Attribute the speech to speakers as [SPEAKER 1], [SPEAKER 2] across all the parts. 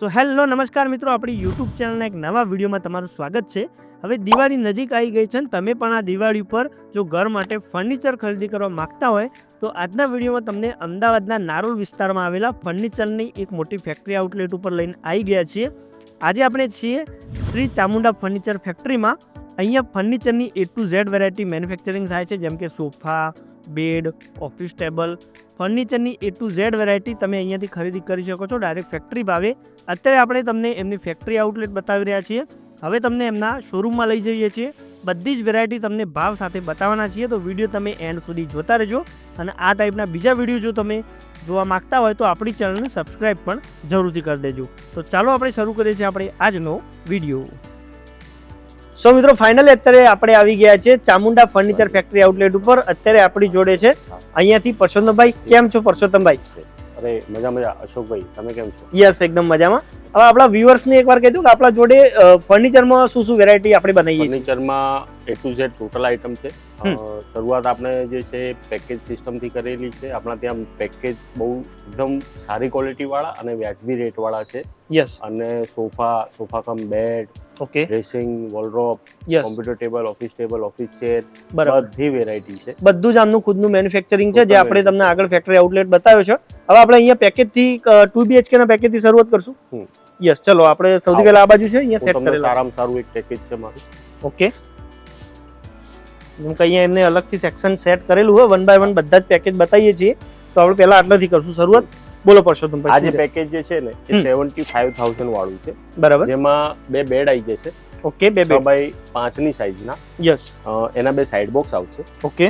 [SPEAKER 1] So hello નમસ્કાર મિત્રો. આપણી યુટ્યુબ ચેનલના એક નવા વિડીયોમાં તમારું સ્વાગત છે. હવે દિવાળી નજીક આવી ગઈ છે ને તમે પણ આ દિવાળી ઉપર જો ઘર માટે ફર્નિચર ખરીદી કરવા માંગતા હોય, તો આજના વિડીયોમાં તમને અમદાવાદના નારોલ વિસ્તારમાં આવેલા ફર્નિચરની એક મોટી ફેક્ટરી આઉટલેટ ઉપર લઈને આવી ગયા છીએ. આજે આપણે છીએ શ્રી ચામુંડા ફર્નિચર ફેક્ટરીમાં અહીંયા ફર્નિચરની A to Z variety manufacturing થાય છે, જેમ કે સોફા બેડ, ઓફિસ ટેબલ, ફર્નિચરની એ ટુ ઝેડ વેરાયટી તમે અહીંયાથી ખરીદી કરી શકો છો. ડાયરેક્ટ ફેક્ટરી ભાવે. અત્યારે આપણે તમને એમની ફેક્ટરી આઉટલેટ બતાવી રહ્યા છીએ. હવે તમને એમના શોરૂમમાં લઈ જઈએ છીએ. બધી જ વેરાયટી તમને ભાવ સાથે બતાવવાના છીએ. તો વીડિયો તમે એન્ડ સુધી જોતા રહેજો. અને આ ટાઈપના બીજા વીડિયો જો તમે જોવા માંગતા હોય તો આપણી ચેનલને સબસ્ક્રાઈબ પણ જરૂરથી કરી દેજો. તો ચાલો આપણે શરૂ કરીએ છીએ આપણે આજનો વીડિયો સો મિત્રો ફાઇનલી અત્યારે આપણે આવી ગયા છે ચામુંડા ફર્નિચર ફેક્ટરી આઉટલેટ ઉપર. અત્યારે આપણી જોડે છે અહીંયાથી પરસોત્તમભાઈ. કેમ છો પરસોત્તમભાઈ?
[SPEAKER 2] અરે મજા મજા. અશોકભાઈ તમે કેમ છો?
[SPEAKER 1] યસ એકદમ મજામાં. હવે આપણા વ્યુઅર્સને એકવાર કહી દઉં કે આપણા જોડે ફર્નિચરમાં શું શું વેરાયટી આપણે બનાવીએ
[SPEAKER 2] ફર્નિચરમાં A to Z total item છે. શરૂઆત આપણે જે છે પેકેજ સિસ્ટમથી કરેલી છે. આપણા ત્યાં પેકેજ બહુ એકદમ સારી ક્વોલિટીવાળા અને વ્યાજબી રેટવાળા છે.
[SPEAKER 1] યસ
[SPEAKER 2] અને sofa sofa cum bed
[SPEAKER 1] okay
[SPEAKER 2] dressing wardrobe
[SPEAKER 1] yes
[SPEAKER 2] computer table office table office chair બધી વેરાયટી છે.
[SPEAKER 1] બધું જ આમનું ખુદનું મેન્યુફેક્ચરિંગ છે જે આપણે તમને આગળ ફેક્ટરી આઉટલેટ બતાવ્યો છે. હવે આપણે અહીંયા પેકેજથી ટુ બીએચકે ના પેકેજથી શરૂઆત કરશું. યસ ચલો આપણે સૌથી. પહેલા આ બાજુ છે અહીંયા સેટ કરેલા
[SPEAKER 2] સારામાં સારું એક પેકેજ છે મારું.
[SPEAKER 1] ઓકે જેમ કે અહીંયા એમને અલગથી સેક્શન સેટ કરેલું હોય વન બાય વન બધા જ પેકેજ બતાવીએ છીએ. તો આપણે પહેલા આટલાથી કરશું શરૂઆત. બોલો પરસોત્તમ તમે
[SPEAKER 2] આ જે પેકેજ જે છે ને એ. સેવન્ટી ફાઈવ થાઉઝન્ડ વાળું છે.
[SPEAKER 1] બરાબર.
[SPEAKER 2] જેમાં બે બેડ આવી જશે.
[SPEAKER 1] ઓકે બે બે
[SPEAKER 2] બાય પાંચની સાઈઝના
[SPEAKER 1] યસ
[SPEAKER 2] એના બે સાઈડ બોક્સ આવશે.
[SPEAKER 1] ઓકે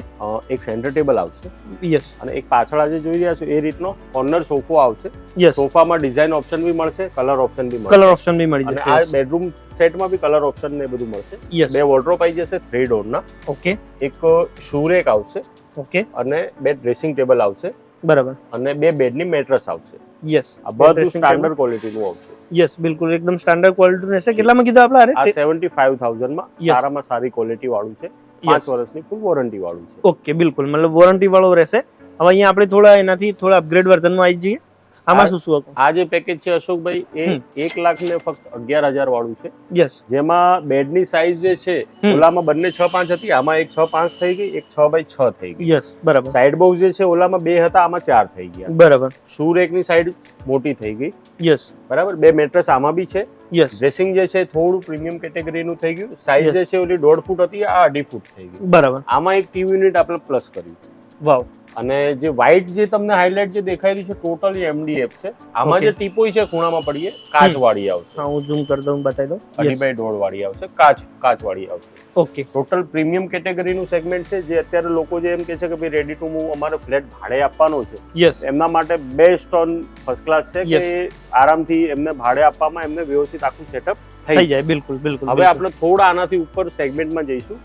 [SPEAKER 2] એક સેન્ટર ટેબલ આવશે.
[SPEAKER 1] યસ
[SPEAKER 2] અને એક પાછળ આજે જોઈ રહ્યા છો એ રીતનો કોર્નર સોફો આવશે.
[SPEAKER 1] યસ
[SPEAKER 2] સોફામાં ડિઝાઇન ઓપ્શન બી મળશે કલર ઓપ્શન બી
[SPEAKER 1] કલર ઓપ્શન બી મળી
[SPEAKER 2] જશે આ બેડરૂમ સેટમાં બી કલર ઓપ્શન ને બધું મળશે.
[SPEAKER 1] યસ
[SPEAKER 2] બે વોર્ડરોબ આવી જશે થ્રી ડોરના
[SPEAKER 1] ઓકે
[SPEAKER 2] એક શૂરેક આવશે.
[SPEAKER 1] ઓકે
[SPEAKER 2] અને બે ડ્રેસિંગ ટેબલ આવશે.
[SPEAKER 1] બરાબર.
[SPEAKER 2] અને બે બેડની મેટ્રેસ આવશે.
[SPEAKER 1] યસ
[SPEAKER 2] આ બધું સ્ટાન્ડર્ડ ક્વોલિટીનું આવશે.
[SPEAKER 1] યસ બિલકુલ. એકદમ સ્ટાન્ડર્ડ ક્વોલિટી રહેશે કેટલામાં કીધું આપણે અરે
[SPEAKER 2] સેવન્ટી ફાઈવ થાઉઝન્ડમાં
[SPEAKER 1] Yes.
[SPEAKER 2] સારામાં સારી ક્વોલિટી વાળું છે. પાંચ વર્ષની ફૂલ વોરંટી વાળું છે.
[SPEAKER 1] ઓકે બિલકુલ. મતલબ વોરંટી વાળો રહેશે. હવે અહીંયા આપણે થોડા એનાથી થોડા અપગ્રેડ વર્ઝનમાં આવી જઈએ આમાં શું શું
[SPEAKER 2] આ જે પેકેજ છે અશોકભાઈ એ એક લાખ ને ફક્ત અગિયાર હજાર વાળું છે.
[SPEAKER 1] યસ
[SPEAKER 2] જેમાં બેડની સાઈઝ જે છે ઓલામાં બંને છ પાંચ હતી આમાં એક છ પાંચ થઈ ગઈ એક છ બાય છ થઈ ગઈ.
[SPEAKER 1] યસ બરાબર.
[SPEAKER 2] સાઈડ બોક્સ જે છે ઓલામાં બે હતા આમાં ચાર થઈ ગયા.
[SPEAKER 1] બરાબર.
[SPEAKER 2] શૂ રેકની સાઈડ મોટી થઈ ગઈ.
[SPEAKER 1] યસ
[SPEAKER 2] બરાબર? બે મેટ્રેસ આમાં બી છે.
[SPEAKER 1] યસ
[SPEAKER 2] ડ્રેસિંગ જે છે થોડું પ્રીમિયમ કેટેગરીનું થઈ ગયું. સાઈઝ જે છે ઓલી દોઢ ફૂટ હતી આ અઢી ફૂટ થઈ ગઈ.
[SPEAKER 1] બરાબર.
[SPEAKER 2] આમાં એક ટીવી યુનિટ આપણે પ્લસ કર્યું.
[SPEAKER 1] વાવ.
[SPEAKER 2] અને જે વ્હાઇટ જે તમને હાઇલાઇટ જે દેખાઈ રહ્યું છે ટોટલી એમડીએફ છે. આમાં જે ટીપોઈ છે ખૂણામાં પડીએ કાચ વાળી આવશે.
[SPEAKER 1] હા હું ઝૂમ કરી દઉં બતાવી દઉં.
[SPEAKER 2] અઢી. બાય દોઢ વાળી આવશે કાચ કાચ વાળી આવશે
[SPEAKER 1] ઓકે
[SPEAKER 2] ટોટલ પ્રીમિયમ કેટેગરીનું સેગમેન્ટ છે જે અત્યારે લોકો જે એમ કે છે કે ભાઈ રેડી ટુ મૂવ અમારે ફ્લેટ ભાડે આપવાનો છે.
[SPEAKER 1] યસ
[SPEAKER 2] એમના માટે બેસ્ટ ઓન ફર્સ્ટ ક્લાસ છે કે. આરામથી એમને ભાડે આપવામાં એમને વ્યવસ્થિત આખું સેટઅપ
[SPEAKER 1] થઈ
[SPEAKER 2] થઈ
[SPEAKER 1] જાય. બિલકુલ બિલકુલ
[SPEAKER 2] હવે આપણે થોડા આનાથી ઉપર સેગમેન્ટમાં જઈશું.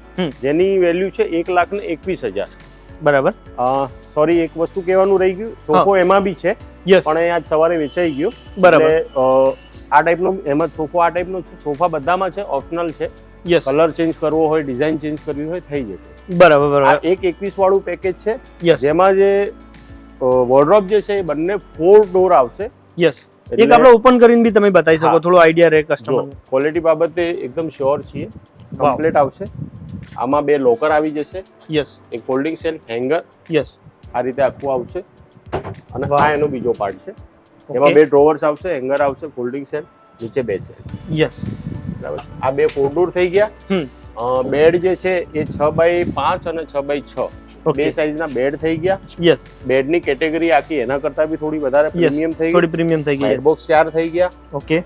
[SPEAKER 2] જેની વેલ્યુ છે એક લાખ ને એકવીસ હજાર.
[SPEAKER 1] બરાબર.
[SPEAKER 2] સોરી એક વસ્તુ કહેવાનું રહી ગયું. સોફો એમાં બી છે
[SPEAKER 1] યસ
[SPEAKER 2] પણ એ આજ સવારે વેચાઈ ગયો.
[SPEAKER 1] બરાબર.
[SPEAKER 2] આ ટાઈપનો એમાં સોફો આ ટાઈપનો છે સોફા બધામાં છે ઓપ્શનલ છે.
[SPEAKER 1] યસ
[SPEAKER 2] કલર ચેન્જ કરવો હોય ડિઝાઇન ચેન્જ કરવી હોય થઈ જશે.
[SPEAKER 1] બરાબર બરાબર.
[SPEAKER 2] એક એકવીસ વાળું પેકેજ છે.
[SPEAKER 1] યસ
[SPEAKER 2] જેમાં જે વોર્ડ્રોપ જે છે એ બંને ફોર ડોર આવશે.
[SPEAKER 1] યસ એક આપણે ઓપન કરીને બી તમે બતાવી શકો થોડો આઈડિયા રહે કસ્ટમર
[SPEAKER 2] ક્વોલિટી બાબતે એકદમ શ્યોર છીએ. કમ્પ્લીટ આવશે. આમાં બે લોકર આવી જશે.
[SPEAKER 1] યસ
[SPEAKER 2] એક ફોલ્ડિંગ સેલ્ફ હેંગર
[SPEAKER 1] યસ
[SPEAKER 2] આ રીતે આખું આવશે. અને. આ એનો બીજો પાર્ટ છે. જેમાં બે ડ્રોવર્સ આવશે હેંગર આવશે ફોલ્ડિંગ સેલ નીચે બે સેલ
[SPEAKER 1] યસ
[SPEAKER 2] બરાબર. આ બે ફોર ડોર થઈ ગયા. બેડ જે છે એ છ બાય પાંચ અને છ બાય છ. બે સાઈઝના બેડ થઈ ગયા.
[SPEAKER 1] યસ
[SPEAKER 2] બેડની કેટેગરી આખી એના કરતા બી થોડી વધારે પ્રીમિયમ થઈ ગઈ.
[SPEAKER 1] થોડી પ્રીમિયમ થઈ ગઈ
[SPEAKER 2] બોક્સ ચાર થઈ ગયા.
[SPEAKER 1] ઓકે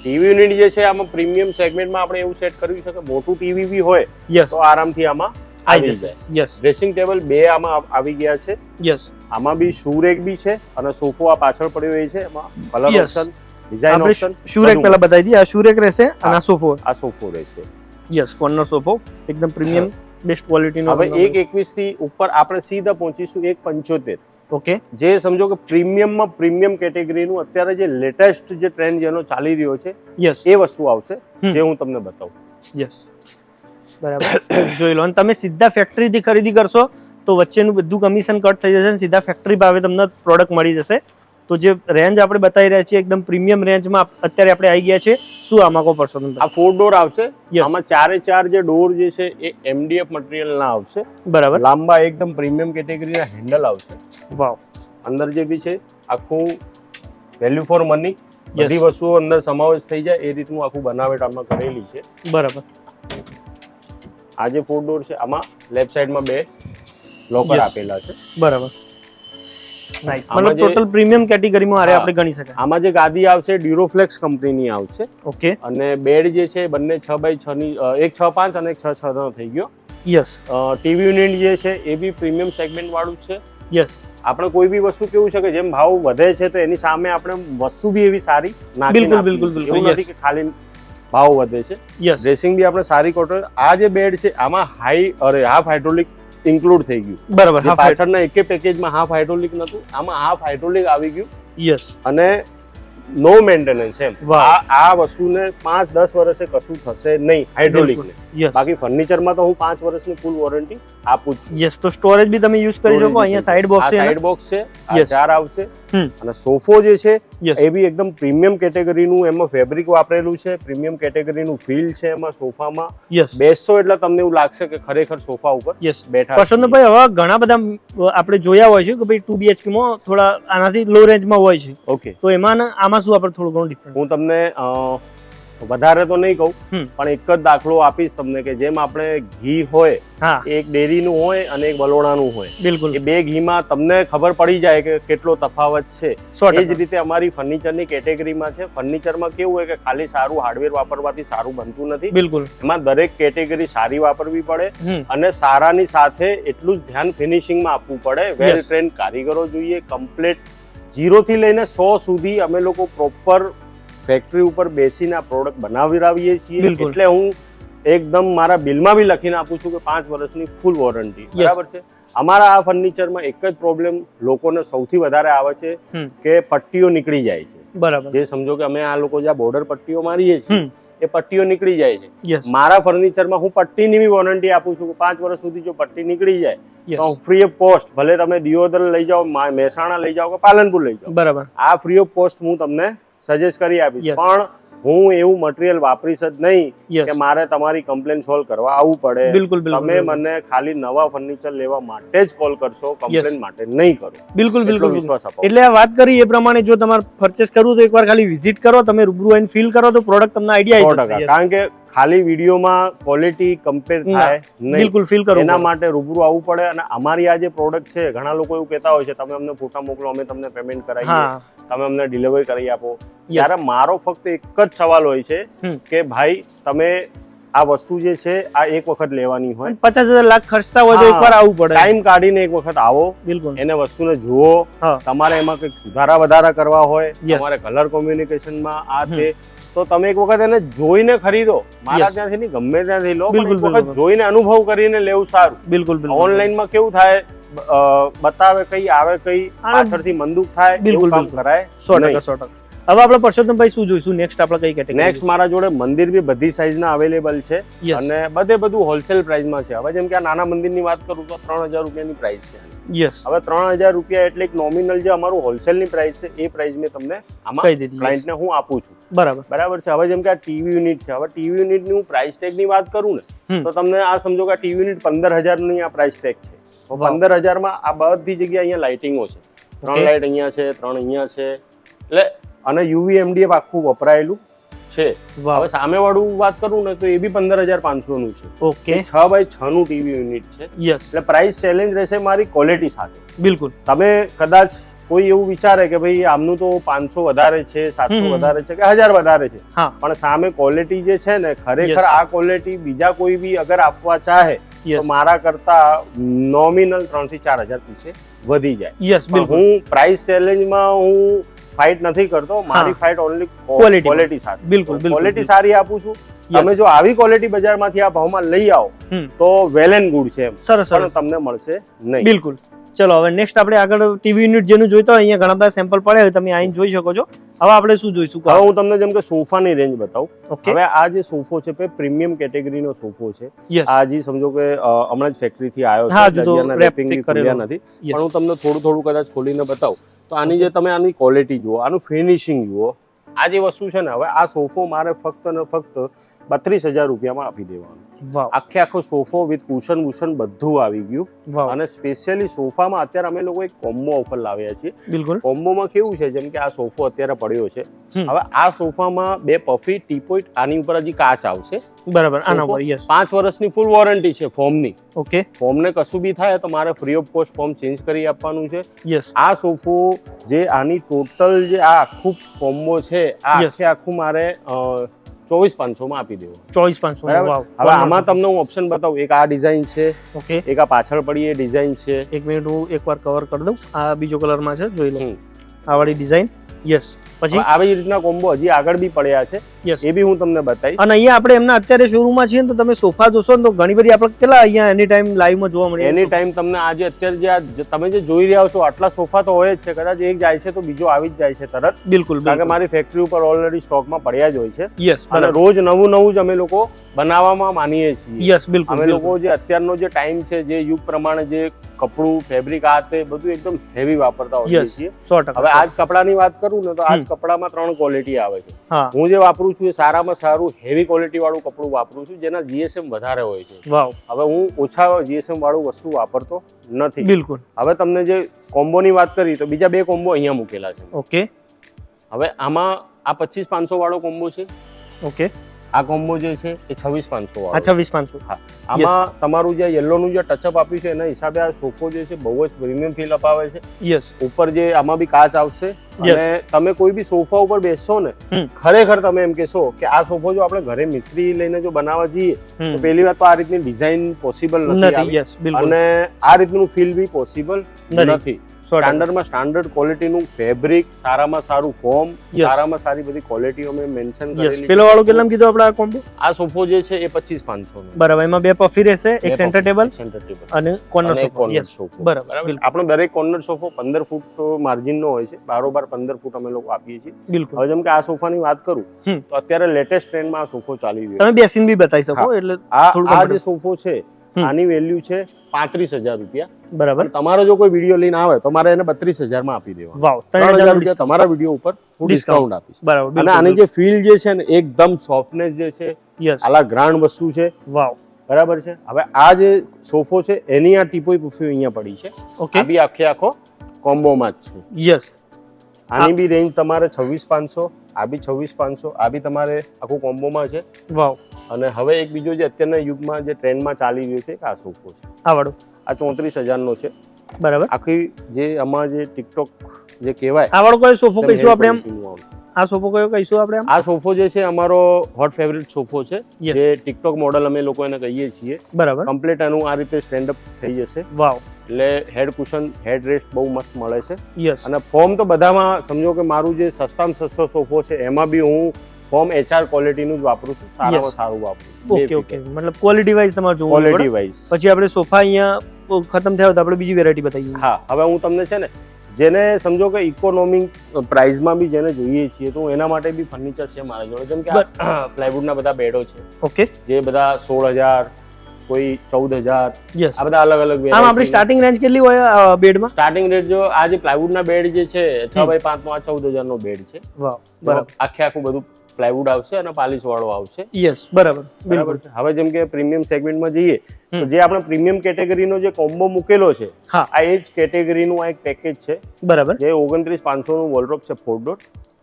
[SPEAKER 2] ટીવી યુનિટ જે છે આમાં પ્રીમિયમ સેગમેન્ટમાં આપણે એવું સેટ કર્યું છે કે મોટું ટીવી બી હોય
[SPEAKER 1] યસ
[SPEAKER 2] તો આરામથી આમાં
[SPEAKER 1] આવી જશે. યસ
[SPEAKER 2] ડ્રેસિંગ ટેબલ બે આમાં આવી ગયા છે.
[SPEAKER 1] યસ
[SPEAKER 2] આમાં બી શૂ રેક બી છે અને સોફો આ પાછળ પડ્યો એ છે એમાં કલર. ઓપ્શન ડિઝાઇન ઓપ્શન બધું.
[SPEAKER 1] પહેલા બતાવી દઈએ. આ શુરેક રહેશે અને આ સોફો
[SPEAKER 2] આ સોફો રહેશે.
[SPEAKER 1] યસ કોર્નર સોફો એકદમ પ્રીમિયમ બેસ્ટ ક્વોલિટીનો
[SPEAKER 2] હવે એક એકવીસથી ઉપર આપણે સીધા પહોંચીશું એક પંચોતેર.
[SPEAKER 1] ઓકે
[SPEAKER 2] જે સમજો કે પ્રીમિયમમાં પ્રીમિયમ કેટેગરીનું અત્યારે જે લેટેસ્ટ જે ટ્રેન્ડ જેનો ચાલી રહ્યો છે
[SPEAKER 1] યસ
[SPEAKER 2] એ વસ્તુ આવશે જે હું તમને બતાવું.
[SPEAKER 1] યસ બરાબર. જોઈ લો અને તમે સીધા ફેક્ટરીથી ખરીદી કરશો તો વચ્ચેનું બધું કમિશન કટ થઈ જશે સીધા ફેક્ટરી ભાવે તમને પ્રોડક્ટ મળી જશે. તો જે રેન્જ આપણે બતાવી રહ્યા છીએ એકદમ પ્રીમિયમ રેન્જમાં અત્યારે આપણે આવી ગયા છે શું આમાં કહો પરસોત્તમભાઈ
[SPEAKER 2] આ ફોર ડોર આવશે. આમાં ચારે ચાર જે ડોર જે છે એ એમડીએફ મટીરિયલના આવશે.
[SPEAKER 1] બરાબર.
[SPEAKER 2] લાંબા એકદમ પ્રીમિયમ કેટેગરીના હેન્ડલ આવશે.
[SPEAKER 1] વાવ.
[SPEAKER 2] અંદર જે બી છે આખું વેલ્યુ ફોર મની. બધી વસ્તુઓ અંદર સમાવેશ થઈ જાય એ રીતનું આખું બનાવટ આમાં કરેલી છે.
[SPEAKER 1] બરાબર.
[SPEAKER 2] આ જે ફોર ડોર છે આમાં લેફ્ટ સાઈડમાં બે લોકર આપેલા છે.
[SPEAKER 1] બરાબર. નાઇસ મતલબ ટોટલ પ્રીમિયમ કેટેગરીમાં આરે આપણે ગણી શકાય.
[SPEAKER 2] આમાં જે ગાદી આવશે ડ્યુરોફ્લેક્સ કંપનીની આવશે.
[SPEAKER 1] ઓકે
[SPEAKER 2] અને બેડ જે છે બંને છ બાય છ ની એક છ પાંચ અને એક છ છ નો થઈ ગયો.
[SPEAKER 1] યસ
[SPEAKER 2] ટીવી યુનિટ જે છે એ બી પ્રીમિયમ સેગમેન્ટ વાળું છે.
[SPEAKER 1] યસ
[SPEAKER 2] આપણે કોઈ બી વસ્તુ કેવું છે કે જેમ ભાવ વધે છે તો એની સામે આપણે વસ્તુ બી એવી સારી
[SPEAKER 1] બિલકુલ, બિલકુલ, બિલકુલ,
[SPEAKER 2] એવું નથી કે ખાલી ભાવ વધે છે.
[SPEAKER 1] યસ
[SPEAKER 2] ડ્રેસિંગ બી આપણે સારી કોટર આ જે બેડ છે આમાં હાઈ અરે હાફ હાઇડ્રોલિક ઇન્ક્લુડ થઈ ગયું.
[SPEAKER 1] બરાબર
[SPEAKER 2] પાછળના એકે પેકેજમાં હાફ હાઇડ્રોલિક નતું આમાં હાફ હાઇડ્રોલિક આવી ગયું.
[SPEAKER 1] યસ
[SPEAKER 2] અને નો મેન્ટેનન્સ એમ. આ આ વસ્તુને પાંચ દસ વર્ષે કશું થશે નહીં હાઇડ્રોલિક ને.
[SPEAKER 1] યસ
[SPEAKER 2] બાકી ફર્નિચરમાં તો હું પાંચ વર્ષની ફૂલ વોરંટી આપું છું.
[SPEAKER 1] યસ તો સ્ટોરેજ બી તમે યુઝ કરી શકો. અહીંયા સાઈડ બોક્સ છે
[SPEAKER 2] સાઈડ બોક્સ છે આ. ચાર આવશે. અને સોફો જે છે એ બી એકદમ પ્રીમિયમ કેટેગરીનું એમાં ફેબ્રિક વાપરેલું છે. પ્રીમિયમ કેટેગરીનું ફીલ છે એમાં સોફામાં.
[SPEAKER 1] યસ
[SPEAKER 2] બેસો એટલે તમને એવું લાગશે કે ખરેખર સોફા ઉપર
[SPEAKER 1] યસ
[SPEAKER 2] બેઠા
[SPEAKER 1] પસંદ ભાઈ હવે ઘણા બધા આપણે જોયા હોય છે કે ભાઈ ટુ બીએચકે માં થોડા આનાથી લો રેન્જમાં હોય છે.
[SPEAKER 2] ઓકે
[SPEAKER 1] તો એમાં આમાં શું આપણે થોડું ઘણું ડિફરન્સ
[SPEAKER 2] હું તમને વધારે તો નહીં કહું પણ એક જ દાખલો આપીશ તમને કે જેમ આપણે ઘી હોય એક ડેરીનું હોય અને એક વલોણાનું હોય.
[SPEAKER 1] બિલકુલ.
[SPEAKER 2] એ બે ઘીમાં તમને ખબર પડી જાય કે કેટલો તફાવત છે. એ જ રીતે અમારી ફર્નિચરની કેટેગરીમાં છે. ફર્નિચરમાં કેવું હોય કે ખાલી સારું હાર્ડવેર વાપરવાથી સારું બનતું નથી.
[SPEAKER 1] બિલકુલ.
[SPEAKER 2] એમાં દરેક કેટેગરી સારી વાપરવી પડે અને સારાની સાથે એટલું જ ધ્યાન ફિનિશિંગમાં આપવું પડે. વેલ
[SPEAKER 1] ટ્રેન્ડ
[SPEAKER 2] ટ્રેન કારીગરો જોઈએ. કમ્પ્લેટ જીરોથી લઈને સો સુધી અમે લોકો પ્રોપર ફેક્ટરી ઉપર બેસીને આ પ્રોડક્ટ બનાવડાવીએ છીએ. એટલે હું એકદમ મારા બિલમાં બી લખીને આપું છું કે પાંચ વર્ષની ફૂલ વોરંટી બરાબર છે? અમારા આ ફર્નિચરમાં એક જ પ્રોબ્લેમ લોકોને સૌથી વધારે આવે છે કે પટ્ટીઓ નીકળી જાય છે.
[SPEAKER 1] બરાબર.
[SPEAKER 2] જે સમજો કે અમે આ લોકો જે બોર્ડર પટ્ટીઓ મારીએ છીએ એ પટ્ટીઓ નીકળી જાય છે. મારા ફર્નિચરમાં હું પટ્ટીની બી વોરંટી આપું છું કે પાંચ વર્ષ સુધી જો પટ્ટી નીકળી જાય તો ફ્રી ઓફ કોસ્ટ ભલે તમે દિયોદર લઈ જાઓ મહેસાણા લઈ જાઓ કે પાલનપુર લઈ જાઓ.
[SPEAKER 1] બરાબર.
[SPEAKER 2] આ ફ્રી ઓફ કોસ્ટ હું તમને સજેસ્ટ કરી આપીશ. પણ હું એવું મટીરિયલ વાપરીશ જ નહીં કે મારે તમારી કમ્પ્લેન સોલ્વ કરવા આવવું પડે.
[SPEAKER 1] બિલકુલ
[SPEAKER 2] તમે મને ખાલી નવા ફર્નિચર લેવા માટે જ કોલ કરશો કમ્પ્લેન માટે નહીં કરો.
[SPEAKER 1] બિલકુલ બિલકુલ
[SPEAKER 2] વિશ્વાસ આપો.
[SPEAKER 1] એટલે આ વાત કરી એ પ્રમાણે જો તમારે પરચેસ કરવું તો એકવાર ખાલી વિઝિટ કરો તમે રૂબરૂ આવીને ફીલ કરો તો પ્રોડક્ટ તમને આઈડિયા આવી જશે.
[SPEAKER 2] કારણ કે ખાલી વિડીયોમાં ક્વોલિટી કમ્પેર થાય
[SPEAKER 1] બિલકુલ ફીલ કરો
[SPEAKER 2] એના માટે રૂબરૂ આવવું પડે અને અમારી આ જે પ્રોડક્ટ છે ઘણા લોકો એવું કહેતા હોય છે તમે અમને ફોટા મોકલો અમે તમને પેમેન્ટ કરાવીએ. તમે અમને ડિલિવરી કરી આપો. ત્યારે મારો ફક્ત એક જ સવાલ હોય છે કે ભાઈ તમે આ વસ્તુ જે છે આ એક વખત લેવાની હોય.
[SPEAKER 1] પચાસ હજાર લાખ ખર્ચતા હોય તો. એકવાર આવવું પડે.
[SPEAKER 2] ટાઈમ કાઢીને એક વખત આવો.
[SPEAKER 1] બિલકુલ.
[SPEAKER 2] એને વસ્તુને જુઓ. તમારે એમાં કંઈક સુધારા વધારા કરવા હોય. તમારે કલર કોમ્યુનિકેશનમાં આ તે તો તમે એક વખત એને જોઈને ખરીદો. મારા ત્યાંથી નહીં ગમે ત્યાંથી લો પણ
[SPEAKER 1] બિલકુલ,
[SPEAKER 2] એક વખત જોઈને અનુભવ કરીને લેવું સારું.
[SPEAKER 1] બિલકુલ
[SPEAKER 2] ઓનલાઈનમાં કેવું થાય? બતાવે કઈ આવે કઈ પાછળથી મંદુક થાય
[SPEAKER 1] બિલકુલ,
[SPEAKER 2] કામ કરાય
[SPEAKER 1] સો ટકા સો ટકા. હવે આપણે પરસોત્તમભાઈ શું જોઈશું? નેક્સ્ટ આપણે કઈ કેટેગરી
[SPEAKER 2] નેક્સ્ટ મારા જોડે મંદિર બી બધી સાઈઝના અવેલેબલ છે. અને બધે બધું હોલસેલ પ્રાઇસમાં છે. હવે જેમ કે આ નાના મંદિરની વાત કરું તો ત્રણ હજાર રૂપિયાની પ્રાઇસ છે.
[SPEAKER 1] યસ
[SPEAKER 2] હવે ત્રણ હજાર રૂપિયા એટલે એક નોમિનલ જે અમારું હોલસેલની પ્રાઇસ છે એ પ્રાઇસ મેં તમને આમાં ક્લાયન્ટને હું આપું છું.
[SPEAKER 1] બરાબર.
[SPEAKER 2] બરાબર છે? હવે જેમ કે આ ટીવી યુનિટ છે. હવે ટીવી યુનિટની હું પ્રાઇસ ટેગની વાત કરું ને તો તમને આ સમજો કે આ ટીવી યુનિટ પંદર હજારની આ પ્રાઇસ ટેગ છે. પંદર હજારમાં આ બધી જગ્યાએ અહીંયા લાઇટિંગો છે. ત્રણ લાઇટ અહીંયા છે ત્રણ અહીંયા છે. એટલે અને યુવી એમડીએફ આખું વપરાયેલું છે. હવે સામેવાળું વાત કરું ને તો એ બી પંદર હજાર પાંચસોનું છે.
[SPEAKER 1] ઓકે.
[SPEAKER 2] છ બાય છ નું ટીવી યુનિટ છે.
[SPEAKER 1] યસ.
[SPEAKER 2] એટલે પ્રાઇસ ચેલેન્જ રહેશે મારી ક્વોલિટી સાથે.
[SPEAKER 1] બિલકુલ.
[SPEAKER 2] તમે કદાચ કોઈ એવું વિચારે કે ભાઈ આમનું તો પાંચસો વધારે છે સાતસો વધારે છે કે હજાર વધારે છે. પણ સામે ક્વોલિટી જે છે ને ખરેખર આ ક્વોલિટી બીજા કોઈ બી અગર આપવા ચાહે તો મારા કરતા નોમિનલ ત્રણથી ચાર હજાર પીસે વધી જાય.
[SPEAKER 1] યસ
[SPEAKER 2] હું પ્રાઇસ ચેલેન્જમાં હું ફાઇટ નથી કરતો મારી ફાઇટ ઓનલી. ક્વોલિટી સાથે
[SPEAKER 1] બિલકુલ,
[SPEAKER 2] ક્વોલિટી સારી આપું છું. તમે જો આવી ક્વોલિટી બજારમાંથી આ ભાવમાં લઈ આવો તો વેલ એન્ડ ગુડ છે એમ.
[SPEAKER 1] સરસ
[SPEAKER 2] પણ
[SPEAKER 1] સરસ
[SPEAKER 2] તમને મળશે નહીં.
[SPEAKER 1] બિલકુલ. ચલો હવે નેક્સ્ટ આપણે આગળ ટીવી યુનિટ જેનું જોઈતો હોય અહીંયા ઘણા બધા સેમ્પલ પડ્યા હોય તમે અહીં જોઈ શકો છો. હવે આપણે શું જોઈશું?
[SPEAKER 2] હવે હું તમને જેમ કે સોફાની રેન્જ બતાવું. હવે આ જે સોફો છે તે પ્રીમિયમ કેટેગરીનો સોફો છે. આ જે સમજો કે હમણાં જ ફેક્ટરીથી આવ્યો છે
[SPEAKER 1] હજુ
[SPEAKER 2] બી ખુલ્યા નથી. પણ હું તમને થોડું થોડું કદાચ ખોલીને બતાવું. તો આની જે તમે આની ક્વોલિટી જુઓ આનું ફિનિશિંગ જુઓ. આ જે વસ્તુ છે ને હવે આ સોફો મારે ફક્ત ને ફક્ત બત્રીસ હજાર રૂપિયામાં આપી દેવાનો. આખે આખો સોફો વિથ કુશન વુશન બધું આવી ગયું. અને સ્પેશિયલી સોફામાં અત્યારે અમે લોકો એક કોમ્બો ઓફર લાવ્યા છીએ.
[SPEAKER 1] બિલકુલ.
[SPEAKER 2] કોમ્બોમાં કેવું છે? જેમ કે આ સોફો અત્યારે પડ્યો છે. હવે આ સોફામાં બે પફી ટીપોઈટ આની ઉપર હજી કાચ આવશે.
[SPEAKER 1] બરાબર. આના ઉપર યસ
[SPEAKER 2] પાંચ વર્ષની ફૂલ વોરંટી છે ફોર્મની.
[SPEAKER 1] ઓકે.
[SPEAKER 2] ફોર્મને કશું બી થાય તો મારે free of cost form change કરી આપવાનું છે.
[SPEAKER 1] યસ
[SPEAKER 2] આ સોફો જે આની ટોટલ જે આ આખું કોમ્બો છે આ આખે આખું મારે ચોવીસ પાંચસોમાં આપી દેવો.
[SPEAKER 1] ચોવીસ પાંચસો
[SPEAKER 2] બરાબર? હવે આમાં તમને હું ઓપ્શન બતાવું. એક આ ડિઝાઇન છે
[SPEAKER 1] ઓકે.
[SPEAKER 2] એક આ પાછળ પડી એ ડિઝાઇન છે.
[SPEAKER 1] એક મિનિટ હું એકવાર કવર કરી દઉં. આ બીજો કલરમાં છે જોઈ
[SPEAKER 2] લઉં.
[SPEAKER 1] આ વાળી ડિઝાઇન યસ પછી?
[SPEAKER 2] આવી રીતના કોમ્બો હજી આગળ બી પડ્યા છે. એ બી હું તમને બતાવીશ.
[SPEAKER 1] અને અહીંયા આપણે એમના અત્યારે શોરૂમમાં છીએ તો તમે સોફા જોશો ને તો ઘણી બધી આપણે કેટલા અહીંયા એની ટાઈમ લાઈવમાં જોવા મળે
[SPEAKER 2] એની ટાઈમ તમને આજે અત્યારે જે આ તમે જે જોઈ રહ્યા છો આટલા સોફા તો હોય જ છે કદાચ એક જાય છે તો બીજો આવી જ જાય છે તરત.
[SPEAKER 1] બિલકુલ
[SPEAKER 2] કારણ કે મારી ફેક્ટરી ઉપર ઓલરેડી સ્ટોકમાં પડ્યા જ હોય છે.
[SPEAKER 1] યસ
[SPEAKER 2] અને રોજ નવું નવું જ અમે લોકો બનાવવામાં માનીએ છીએ.
[SPEAKER 1] યસ બિલકુલ
[SPEAKER 2] અમે લોકો જે અત્યારનો જે ટાઈમ છે જે યુગ પ્રમાણે જે કપડું ફેબ્રિક આ તે બધું એકદમ હેવી વાપરતા હોઈએ. છીએ. હવે આજ કપડાની વાત કરું ને તો આજ કપડામાં ત્રણ ક્વોલિટી આવે છે.
[SPEAKER 1] હું
[SPEAKER 2] જે વાપરું છું એ સારામાં સારું હેવી ક્વોલિટી વાળું કપડું વાપરું છું જેના જીએસએમ વધારે હોય છે. હવે હું ઓછા જીએસએમ વાળું વસ્તુ વાપરતો નથી.
[SPEAKER 1] બિલકુલ.
[SPEAKER 2] હવે તમને જે કોમ્બોની વાત કરી તો બીજા બે કોમ્બો અહીંયા મૂકેલા છે.
[SPEAKER 1] ઓકે.
[SPEAKER 2] હવે આમાં આ પચીસ પાંચસો વાળો કોમ્બો છે.
[SPEAKER 1] ઓકે.
[SPEAKER 2] આ કોમ્બો જે છે એ છવ્વીસ પાંચસો
[SPEAKER 1] હા છવ્વીસ પાંચસો.
[SPEAKER 2] આમાં તમારું જે યલોનું જે ટચઅપ આપ્યું છે એના હિસાબે આ સોફો જે છે બહુ જ પ્રીમિયમ ફીલ અપાવે છે.
[SPEAKER 1] યસ
[SPEAKER 2] ઉપર જે આમાં બી કાચ આવશે અને તમે કોઈ બી સોફા ઉપર બેસશો ને ખરેખર તમે એમ કહેશો કે આ સોફો જો આપણે ઘરે મિસ્ત્રી લઈને જો બનાવવા જઈએ તો પહેલી વાત તો આ રીતની ડિઝાઇન પોસિબલ નથી અને આ રીતનું ફીલ બી પોસિબલ
[SPEAKER 1] નથી.
[SPEAKER 2] સ્ટાન્ડર્ડમાં સ્ટાન્ડર્ડ ક્વોલિટીનું ફેબ્રિક સારામાં સારું ફોર્મ સારામાં સારી બધી ક્વોલિટીઓ મેં મેન્શન કરેલી
[SPEAKER 1] પેલો વાળો કેટલામ કીધું આપણે આ કોમ્બો
[SPEAKER 2] આ સોફો જે છે એ પચીસ પાંચસો
[SPEAKER 1] બરાબર એમાં બે પફી રહેશે એક સેન્ટર ટેબલ
[SPEAKER 2] સેન્ટર ટેબલ
[SPEAKER 1] અને કોર્નર સોફો
[SPEAKER 2] સોફા
[SPEAKER 1] બરાબર,
[SPEAKER 2] આપણો દરેક કોર્નર સોફો પંદર ફૂટ માર્જિનનો હોય છે બારોબાર પંદર ફૂટ અમે લોકો આપીએ છીએ.
[SPEAKER 1] બિલકુલ.
[SPEAKER 2] હવે જેમ કે આ સોફાની વાત કરું તો અત્યારે લેટેસ્ટ ટ્રેન્ડમાં આ સોફો ચાલી રહ્યો
[SPEAKER 1] તમે બેસીને બી બતાવી શકો એટલે
[SPEAKER 2] આ જે સોફો છે. આની વેલ્યુ છે પાંત્રીસ હજાર રૂપિયા.
[SPEAKER 1] બરાબર.
[SPEAKER 2] તમારો જો કોઈ વીડિયો લઈને આવે તો મારે એને બત્રીસ હજારમાં આપી દેવા
[SPEAKER 1] વાવ
[SPEAKER 2] ત્રણ હજાર રૂપિયા તમારા વીડિયો ઉપર હું ડિસ્કાઉન્ટ આપીશ.
[SPEAKER 1] બરાબર
[SPEAKER 2] અને આની જે ફીલ જે છે ને એકદમ સોફ્ટનેસ જે છે
[SPEAKER 1] યસ
[SPEAKER 2] આલા ગ્રાન્ડ વસ્તુ છે.
[SPEAKER 1] વાવ.
[SPEAKER 2] બરાબર છે? હવે આ જે સોફો છે એની આ ટીપોઈ પુફી અહીંયા પડી છે.
[SPEAKER 1] ઓકે
[SPEAKER 2] આ બી આખે આખો કોમ્બોમાં જ છે.
[SPEAKER 1] યસ
[SPEAKER 2] આની બી રેન્જ તમારે છવ્વીસ પાંચસો આ બી છવ્વીસ પાંચસો આ બી તમારે આખું કોમ્બોમાં છે.
[SPEAKER 1] વાવ.
[SPEAKER 2] અને હવે એક બીજો જે અત્યારના યુગમાં જે ટ્રેન્ડમાં ચાલી રહ્યો છે આ સોફો છે.
[SPEAKER 1] આ વાળો.
[SPEAKER 2] આ ચોત્રીસ હજારનો છે.
[SPEAKER 1] બરાબર.
[SPEAKER 2] આખી જે આમાં જે ટિકટોક જે કહેવાય
[SPEAKER 1] આ વાળો કયો સોફો કહીશું આપણે
[SPEAKER 2] આવશે.
[SPEAKER 1] આ સોફો કયો કહીશું આપણે
[SPEAKER 2] આ સોફો જે છે અમારો હોટ ફેવરિટ સોફો છે જે ટિકટોક મોડલ અમે લોકો એને કહીએ છીએ.
[SPEAKER 1] બરાબર.
[SPEAKER 2] કમ્પ્લીટ એનું આ રીતે સ્ટેન્ડ અપ થઈ જશે.
[SPEAKER 1] વાવ.
[SPEAKER 2] એટલે હેડ કુશન હેડ રેસ્ટ બહુ મસ્ત મળે છે.
[SPEAKER 1] યસ
[SPEAKER 2] અને ફોર્મ તો બધામાં સમજો કે મારું જે સસ્તામાં સસ્તો સોફો છે એમાં બી હું ફોર્મ એચઆર ક્વોલિટીનું જ વાપરું છું સારામાં સારું વાપરું
[SPEAKER 1] ઓકે ઓકે મતલબ ક્વોલિટી વાઇઝ તમારે જોવું
[SPEAKER 2] ક્વોલિટી વાઇઝ
[SPEAKER 1] પછી આપણે સોફા અહીંયા ખતમ થયા તો આપણે બીજી વેરાયટી બતાવીએ.
[SPEAKER 2] હા હવે હું તમને છે ને જેને સમજો કે ઇકોનોમિક પ્રાઇઝમાં બી જેને જોઈએ છીએ તો એના માટે બી ફર્નિચર છે મારા જોડે. જેમ કે પ્લાયવુડના બધા બેડો છે.
[SPEAKER 1] ઓકે
[SPEAKER 2] જે બધા સોળ હજાર કોઈ ચૌદ હજાર આ બધા અલગ અલગ
[SPEAKER 1] આમ આપણી સ્ટાર્ટિંગ રેન્જ કેટલી હોય બેડમાં?
[SPEAKER 2] સ્ટાર્ટિંગ રેટ જો આ જે પ્લાયવુડના બેડ જે છે છ બાય પાંચ નો આ ચૌદ હજારનો બેડ છે બરાબર. આખે આખું બધું પ્લાયવુડ આવશે અને પાલિશ વાળો આવશે.
[SPEAKER 1] યસ બરાબર
[SPEAKER 2] બરાબર છે? હવે જેમ કે પ્રીમિયમ સેગમેન્ટમાં જઈએ તો જે આપણે પ્રીમિયમ કેટેગરીનો જે કોમ્બો મૂકેલો છે આ એ જ કેટેગરીનું આ એક પેકેજ છે.
[SPEAKER 1] બરાબર.
[SPEAKER 2] જે ઓગણત્રીસ પાંચસોનું વોલડ્રોપ છે ફોર ડોટ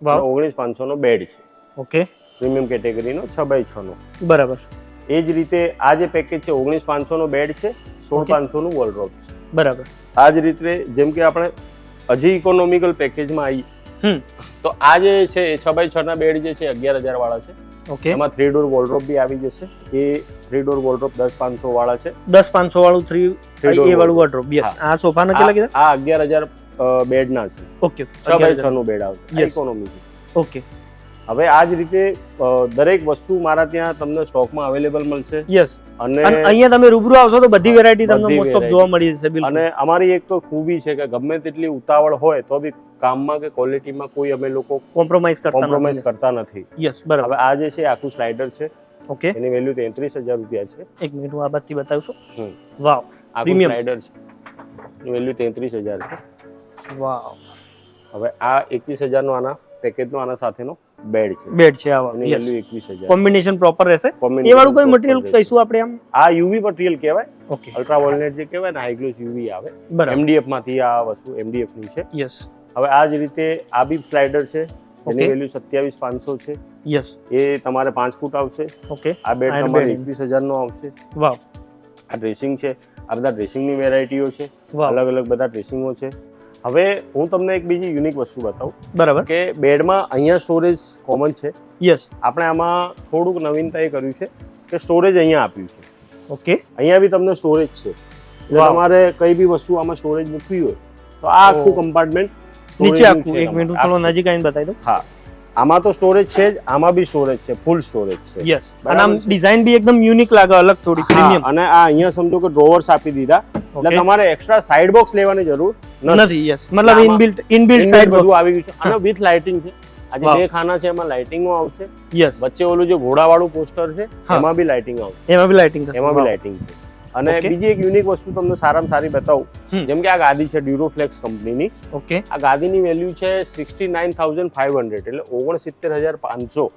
[SPEAKER 2] ઓગણીસ પાંચસોનો બેડ છે.
[SPEAKER 1] ઓકે.
[SPEAKER 2] પ્રીમિયમ કેટેગરીનો છ બાય છનો
[SPEAKER 1] બરાબર.
[SPEAKER 2] એ જ રીતે આ જે પેકેજ છે ઓગણીસ પાંચસોનો બેડ છે સોળ. પાંચસોનું વોલડ્રોપ છે.
[SPEAKER 1] બરાબર.
[SPEAKER 2] આ જ રીતે જેમ કે આપણે હજી ઇકોનોમિકલ પેકેજમાં આવી
[SPEAKER 1] હમ.
[SPEAKER 2] તો આ જે છે એ છ બાય છના બેડ જે છે અગિયાર હજાર વાળા છે.
[SPEAKER 1] ઓકે.
[SPEAKER 2] એમાં થ્રી ડોર વોલ્ડ્રોપ બી આવી જશે. એ થ્રી ડોર વોલ્ડ્રોપ દસ પાંચસો વાળા છે.
[SPEAKER 1] દસ પાંચસો વાળું થ્રી એ વાળું વોલ્ડ્રોપ યસ આ સોફાના કેટલા
[SPEAKER 2] આ
[SPEAKER 1] કીધા?
[SPEAKER 2] આ અગિયાર હજાર બેડ ના છે.
[SPEAKER 1] ઓકે.
[SPEAKER 2] છ બાય છ નું બેડ આવશે. ઇકોનોમી છે.
[SPEAKER 1] ઓકે.
[SPEAKER 2] હવે આ જ રીતે દરેક વસ્તુ મારા ત્યાં તમને સ્ટોકમાં અવેલેબલ મળશે.
[SPEAKER 1] યસ
[SPEAKER 2] અને
[SPEAKER 1] અહીંયા તમે રૂબરૂ આવશો તો બધી વેરાયટી તમને મોસ્ટ ઓફ જોવા મળી જશે
[SPEAKER 2] અને અમારી એક ખૂબી છે કે ગમે તેટલી ઉતાવળ હોય તો બી કામમાં કે ક્વોલિટીમાં કોઈ અમે લોકો
[SPEAKER 1] કોમ્પ્રોમાઇઝ કરતા
[SPEAKER 2] કોમ્પ્રોમાઇઝ કરતા નથી.
[SPEAKER 1] યસ બરાબર.
[SPEAKER 2] હવે આ જે છે આખું સ્લાઇડર છે
[SPEAKER 1] ઓકે
[SPEAKER 2] એની વેલ્યુ તેત્રીસ હજાર રૂપિયા છે.
[SPEAKER 1] એક મિનિટ હું આ બાજુથી બતાવું છું. વાવ
[SPEAKER 2] આખું. સ્લાઇડર છે. એની વેલ્યુ તેત્રીસ હજાર છે.
[SPEAKER 1] વાવ
[SPEAKER 2] હવે આ એકવીસ હજારનો આના પેકેજનો આના સાથેનો બેડ છે.
[SPEAKER 1] બેડ છે આવા.
[SPEAKER 2] એની વેલ્યુ એકવીસ હજાર.
[SPEAKER 1] કોમ્બિનેશન પ્રોપર રહેશે. એ વાળું કોઈ મટીરિયલ કહીશું આપણે આમ?
[SPEAKER 2] આ યુવી મટીરિયલ કહેવાય.
[SPEAKER 1] ઓકે
[SPEAKER 2] અલ્ટ્રા વોલનેટ જે કહેવાય ને હાઈ ગ્લોસ યુવી આવે.
[SPEAKER 1] બરાબર.
[SPEAKER 2] એમડીએફમાંથી આ વસ્તુ એમડીએફની છે.
[SPEAKER 1] યસ
[SPEAKER 2] હવે આ જ રીતે આ બી સ્લાઇડર છે એની. વેલ્યુ સત્યાવીસ પાંચસો છે.
[SPEAKER 1] યસ
[SPEAKER 2] એ તમારે પાંચ ફૂટ આવશે.
[SPEAKER 1] ઓકે
[SPEAKER 2] આ બેડ તમારે. એકવીસ હજારનો આવશે.
[SPEAKER 1] વાહ
[SPEAKER 2] આ ડ્રેસિંગ છે. આ બધા ડ્રેસિંગની વેરાયટીઓ છે. અલગ અલગ બધા ડ્રેસિંગો છે. હવે હું તમને એક બીજી યુનિક વસ્તુ બતાવું.
[SPEAKER 1] બરાબર.
[SPEAKER 2] કે બેડમાં અહીંયા સ્ટોરેજ કોમન છે.
[SPEAKER 1] યસ
[SPEAKER 2] આપણે આમાં થોડુંક નવીનતા એ કર્યું છે કે સ્ટોરેજ અહીંયા આપ્યું છે.
[SPEAKER 1] ઓકે
[SPEAKER 2] અહીંયા બી તમને સ્ટોરેજ છે. તમારે કઈ બી વસ્તુ આમાં સ્ટોરેજ મૂકવી હોય તો આ આખું
[SPEAKER 1] Oh.
[SPEAKER 2] કમ્પાર્ટમેન્ટ
[SPEAKER 1] નીચે આખું એક મિનિટ હું થોડો નજીક આવીને બતાવી દઉં
[SPEAKER 2] હા આમાં તો સ્ટોરેજ છે જ આમાં બી સ્ટોરેજ છે ફૂલ સ્ટોરેજ છે
[SPEAKER 1] યસ અને આમ
[SPEAKER 2] બરાબર છે.
[SPEAKER 1] ડિઝાઇન બી એકદમ યુનિક લાગે અલગ થોડી
[SPEAKER 2] હા,
[SPEAKER 1] પ્રીમિયમ
[SPEAKER 2] અને આ અહીંયા સમજો કે ડ્રોવર્સ આપી દીધા એટલે
[SPEAKER 1] ઓકે
[SPEAKER 2] તમારે એક્સ્ટ્રા સાઇડ બોક્સ લેવાની જરૂર નથી
[SPEAKER 1] નથી યસ મતલબ
[SPEAKER 2] આમાં
[SPEAKER 1] ઇનબિલ્ટ ઇનબિલ્ટ
[SPEAKER 2] Inbuilt
[SPEAKER 1] સાઈડ
[SPEAKER 2] બધું આવી ગયું છે. અને વિથ લાઇટિંગ છે. આજે
[SPEAKER 1] Wow.
[SPEAKER 2] બે ખાના છે એમાં લાઇટિંગો આવશે.
[SPEAKER 1] યસ
[SPEAKER 2] વચ્ચે ઓલું જે ઘોડાવાળું પોસ્ટર છે
[SPEAKER 1] હા.
[SPEAKER 2] એમાં બી લાઇટિંગ આવશે.
[SPEAKER 1] એમાં બી લાઇટિંગ
[SPEAKER 2] એમાં બી લાઇટિંગ છે. અને બીજી એક યુનિક વસ્તુ તમને સારામાં સારી બતાવું. જેમ કે આ ગાદી છે ડ્યુરોફ્લેક્સ કંપનીની.
[SPEAKER 1] ઓકે
[SPEAKER 2] આ ગાદીની વેલ્યુ છે sixty nine thousand five hundred એટલે ઓગણસિત્તેર હજાર પાંચસો.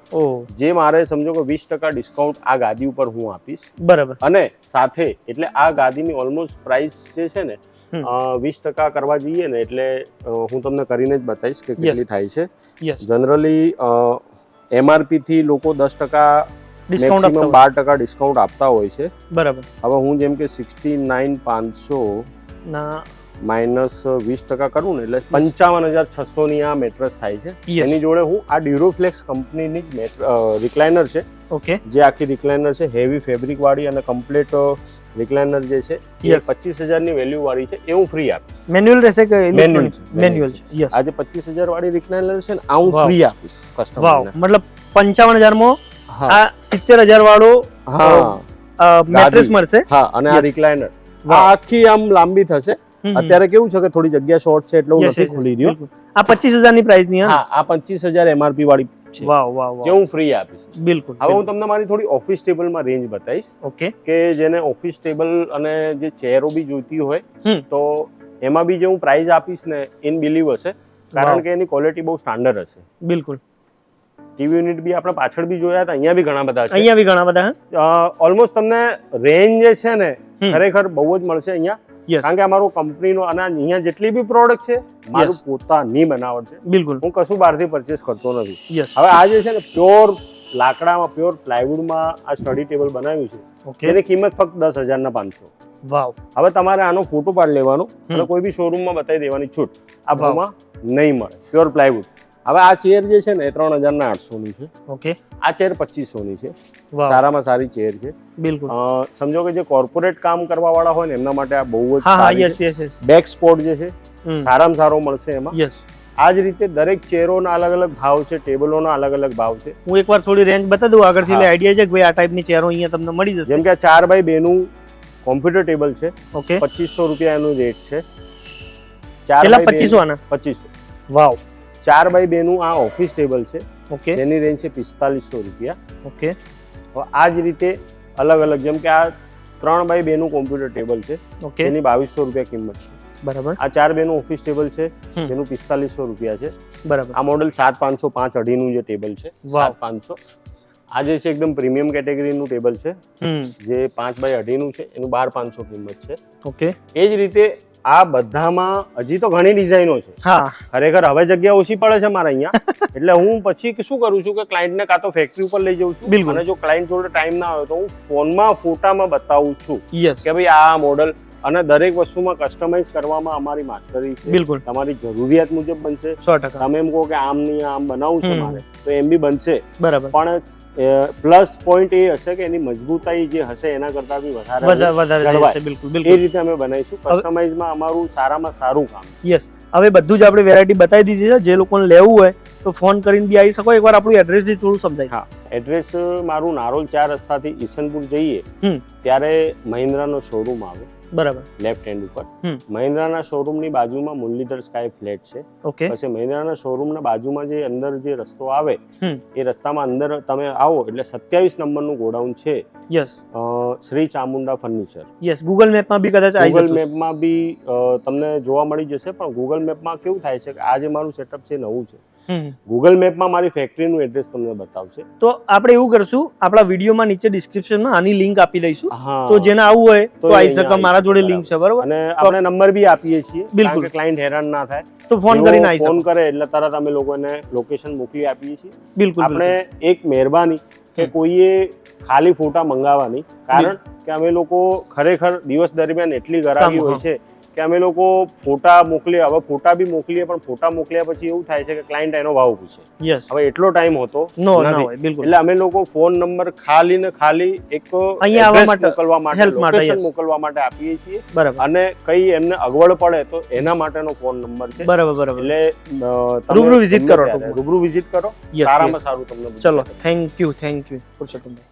[SPEAKER 2] જે મારે સમજો કે વીસ ટકા ડિસ્કાઉન્ટ આ ગાદી ઉપર હું આપીશ.
[SPEAKER 1] બરાબર.
[SPEAKER 2] અને સાથે એટલે આ ગાદીની ઓલમોસ્ટ પ્રાઇસ જે છે ને વીસ ટકા કરવા જઈએ ને એટલે હું તમને કરીને જ બતાવીશ કે કેટલી થાય છે. જનરલી એમઆરપી થી લોકો દસ ટકા
[SPEAKER 1] ડિસ્કાઉન્ટ
[SPEAKER 2] બાર ટકા ડિસ્કાઉન્ટ આપતા હોય છે.
[SPEAKER 1] બરાબર.
[SPEAKER 2] હવે હું જેમ કે સિક્સટી નાઇન પાંચસો
[SPEAKER 1] ના.
[SPEAKER 2] માઇનસ વીસ ટકા કરું ને એટલે પંચાવન હજાર છસો ની આ મેટ્રસ થાય છે. એની જોડે હું આ ડ્યુરોફ્લેક્સ કંપનીની જ રિક્લાઇનર છે.
[SPEAKER 1] ઓકે
[SPEAKER 2] જે આખી રિક્લાઇનર છે હેવી ફેબ્રિક વાળી અને કમ્પ્લીટ રિક્લાઇનર જે છે એ. પચીસ હજારની વેલ્યુ વાળી છે એ હું ફ્રી આપીશ.
[SPEAKER 1] મેન્યુઅલ રહેશે કે
[SPEAKER 2] મેન્યુઅલ છે,
[SPEAKER 1] મેન્યુઅલ છે.
[SPEAKER 2] આજે પચીસ હજાર વાળી રિક્લાઇનર છે ને આ હું ફ્રી આપીશ કસ્ટમર
[SPEAKER 1] મતલબ પંચાવન હજારમાં
[SPEAKER 2] હા
[SPEAKER 1] આ સિત્તેર હજાર વાળો
[SPEAKER 2] હા.
[SPEAKER 1] મેટ્રેસ મળશે.
[SPEAKER 2] હા અને આ રિક્લાઇનર આખી આમ લાંબી થશે. અત્યારે કેવું છે કે થોડી જગ્યા શોર્ટ છે એટલે હું નથી ખોલી રહ્યો.
[SPEAKER 1] આ પચીસ હજારની પ્રાઇસની
[SPEAKER 2] હા? આ પચીસ હજાર એમઆરપી વાળી છે.
[SPEAKER 1] વાવ
[SPEAKER 2] જે હું ફ્રી આપીશ.
[SPEAKER 1] બિલકુલ
[SPEAKER 2] હવે હું તમને મારી થોડી ઓફિસ ટેબલમાં રેન્જ બતાવીશ.
[SPEAKER 1] ઓકે.
[SPEAKER 2] કે જેને ઓફિસ ટેબલ અને જે ચેરો બી જોઈતી હોય તો એમાં બી જે હું પ્રાઇસ આપીશ ને ઇન બિલીવ હશે. કારણ કે એની ક્વોલિટી બહુ સ્ટાન્ડર્ડ હશે.
[SPEAKER 1] બિલકુલ.
[SPEAKER 2] ટીવી યુનિટ બી આપણે પાછળ બી જોયા હતા અહીંયા બી ઘણા બધા છે.
[SPEAKER 1] અહીંયા બી ઘણા બધા
[SPEAKER 2] ઓલમોસ્ટ તમને રેન્જ જે છે ને ખરેખર બહુ જ મળશે અહીંયા. કારણ કે અમારું કંપનીનો અને અહીંયા જેટલી બી પ્રોડક્ટ છે મારું પોતાની બનાવટ છે.
[SPEAKER 1] બિલકુલ.
[SPEAKER 2] હું કશું બહારથી પરચેસ કરતો નથી. હવે આ જે છે ને પ્યોર લાકડામાં પ્યોર પ્લાયવુડમાં આ સ્ટડી ટેબલ બનાવ્યું છે એની કિંમત ફક્ત દસ હજારના પાંચસો.
[SPEAKER 1] વાવ
[SPEAKER 2] હવે તમારે આનો ફોટો પાડી લેવાનો અને કોઈ બી શોરૂમમાં બતાવી દેવાની છૂટ આ ભાવમાં નહીં મળે. પ્યોર પ્લાયવુડ હવે આ ચેર જે છે ને એ ત્રણ હજારના આઠસોની છે.
[SPEAKER 1] ઓકે
[SPEAKER 2] આ ચેર પચીસોની છે. સારામાં સારી ચેર છે.
[SPEAKER 1] બિલકુલ.
[SPEAKER 2] સમજો કે જે કોર્પોરેટ કામ કરવા વાળા હોય ને એમના માટે આ બહુ જ બેક સ્પોટ જે છે સારામાં સારો મળશે એમાં.
[SPEAKER 1] યસ
[SPEAKER 2] આ જ રીતે દરેક ચેરોના અલગ અલગ ભાવ છે ટેબલોના અલગ અલગ ભાવ છે.
[SPEAKER 1] હું એકવાર થોડી રેન્જ બતાવી દઉં આગળથી. એટલે આઈડિયા છે કે ભાઈ આ ટાઈપની ચેરો અહીંયા તમને મળી જશે.
[SPEAKER 2] જેમ કે આ ચાર બાય બેનું કોમ્પ્યુટર ટેબલ છે
[SPEAKER 1] ઓકે
[SPEAKER 2] પચીસો રૂપિયા એનું રેટ છે. ચાર
[SPEAKER 1] પચીસો આના
[SPEAKER 2] પચીસો
[SPEAKER 1] વાવ
[SPEAKER 2] ચાર બાય બેનું આ ઓફિસ ટેબલ છે.
[SPEAKER 1] ઓકે
[SPEAKER 2] જેની રેન્જ છે પિસ્તાલીસો રૂપિયા.
[SPEAKER 1] ઓકે
[SPEAKER 2] હવે આ જ રીતે અલગ અલગ જેમ કે આ ત્રણ બાય બેનું કોમ્પ્યુટર ટેબલ છે
[SPEAKER 1] ઓકે
[SPEAKER 2] એની બાવીસો રૂપિયા કિંમત છે.
[SPEAKER 1] બરાબર.
[SPEAKER 2] આ ચાર બેનું ઓફિસ ટેબલ છે. જેનું પિસ્તાલીસો રૂપિયા છે.
[SPEAKER 1] બરાબર.
[SPEAKER 2] આ મોડેલ સાત પાંચસો પાંચ અઢીનું જે ટેબલ છે. સાત પાંચસો. આ જે છે એકદમ પ્રીમિયમ કેટેગરીનું ટેબલ છે જે પાંચ બાય અઢીનું છે એનું બાર પાંચસો કિંમત છે.
[SPEAKER 1] ઓકે
[SPEAKER 2] એ જ રીતે આ બધામાં હજી તો ઘણી ડિઝાઇનો છે.
[SPEAKER 1] હા.
[SPEAKER 2] ખરેખર હવે જગ્યા ઓછી પડે છે મારા અહીંયા. એટલે હું પછી શું કરું છું કે ક્લાયન્ટને કાં તો ફેક્ટરી ઉપર લઈ જઉં છું.
[SPEAKER 1] બિલકુલ.
[SPEAKER 2] અને જો ક્લાયન્ટ જોડે ટાઈમ ના આવે તો હું ફોનમાં ફોટામાં બતાવું છું. કે ભાઈ આ મોડલ અને દરેક વસ્તુમાં કસ્ટમાઇઝ કરવામાં અમારી માસ્ટરી છે.
[SPEAKER 1] બિલકુલ.
[SPEAKER 2] તમારી જરૂરિયાત મુજબ બનશે.
[SPEAKER 1] સો ટકા.
[SPEAKER 2] તમે એમ કહો કે આમ નહીં આમ બનાવવું છે મારે તો એમ બી બનશે.
[SPEAKER 1] બરાબર.
[SPEAKER 2] પણ પ્લસ પોઈન્ટ એ હશે કે એની મજબૂતાઈ જે હશે એના કરતાં બી વધારે
[SPEAKER 1] વધારે બિલકુલ બિલકુલ
[SPEAKER 2] એ રીતે અમે બનાવીશું. કસ્ટમાઇઝમાં અમારું સારામાં સારું કામ
[SPEAKER 1] યસ હવે બધું જ આપણે વેરાયટી બતાવી દીધી છે. જે લોકોને લેવું હોય તો ફોન કરીને બી આવી શકો. એકવાર આપણું એડ્રેસ બી થોડું સમજાય.
[SPEAKER 2] હા એડ્રેસ મારું નારોલ ચાર રસ્તાથી ઈસનપુર જઈએ ત્યારે મહિન્દ્રાનો શોરૂમ આવે.
[SPEAKER 1] બરાબર.
[SPEAKER 2] લેફ્ટ હેન્ડ ઉપર. મહિન્દ્રાના શોરૂમની બાજુમાં મુરલીધર સ્કાય ફ્લેટ છે.
[SPEAKER 1] ઓકે.
[SPEAKER 2] પછી મહિન્દ્રાના શોરૂમના બાજુમાં જે અંદર જે રસ્તો આવે. એ રસ્તામાં અંદર તમે આવો એટલે સત્યાવીસ નંબરનું ગોડાઉન છે.
[SPEAKER 1] Yes
[SPEAKER 2] Shri Chamunda furniture
[SPEAKER 1] yes Google મેપમાં બી કદાચ આવી
[SPEAKER 2] ગૂગલ મેપમાં બી તમને જોવા મળી જશે પણ ગૂગલ મેપમાં કેવું થાય છે કે આ જે મારું સેટઅપ છે નવું છે. ગૂગલ મેપમાં મારી ફેક્ટરીનું એડ્રેસ તમને બતાવશે.
[SPEAKER 1] તો આપણે એવું કરશું આપણા વિડીયોમાં નીચે ડિસ્ક્રિપ્શનમાં આની લિંક આપી દઈશું. તો જેને આવવું હોય
[SPEAKER 2] તો
[SPEAKER 1] આવી શકે મારા જોડે લિંક છે બરોબર.
[SPEAKER 2] અને આપણે નંબર બી આપીએ છીએ
[SPEAKER 1] બિલકુલ.
[SPEAKER 2] ક્લાયન્ટ હેરાન ના થાય.
[SPEAKER 1] તો ફોન કરીને આવી
[SPEAKER 2] ફોન કરે એટલે તરત અમે લોકોને લોકેશન મોકલી આપીએ છીએ.
[SPEAKER 1] બિલકુલ
[SPEAKER 2] આપણે એક મહેરબાની કે કોઈએ ખાલી ફોટા મંગાવવાની. કારણ કે અમે લોકો ખરેખર દિવસ દરમિયાન એટલી ગરાગી હોય છે કે અમે લોકો ફોટા મોકલીએ હવે ફોટા બી મોકલીએ પણ ફોટા મોકલ્યા પછી એવું થાય છે કે ક્લાયન્ટ એનો ભાવ પૂછે. હવે એટલો ટાઈમ હોતો એટલે અમે લોકો ફોન નંબર ખાલી ને ખાલી એક મોકલવા માટે લોકેશન મોકલવા માટે આપીએ છીએ. અને કઈ એમને અગવડ પડે તો એના માટેનો ફોન નંબર છે.
[SPEAKER 1] બરાબર બરાબર.
[SPEAKER 2] એટલે
[SPEAKER 1] રૂબરૂ
[SPEAKER 2] વિઝિટ
[SPEAKER 1] કરો
[SPEAKER 2] રૂબરૂ. વિઝિટ કરો. સારામાં સારું તમને
[SPEAKER 1] ચલો thank you thank you Purushottambhai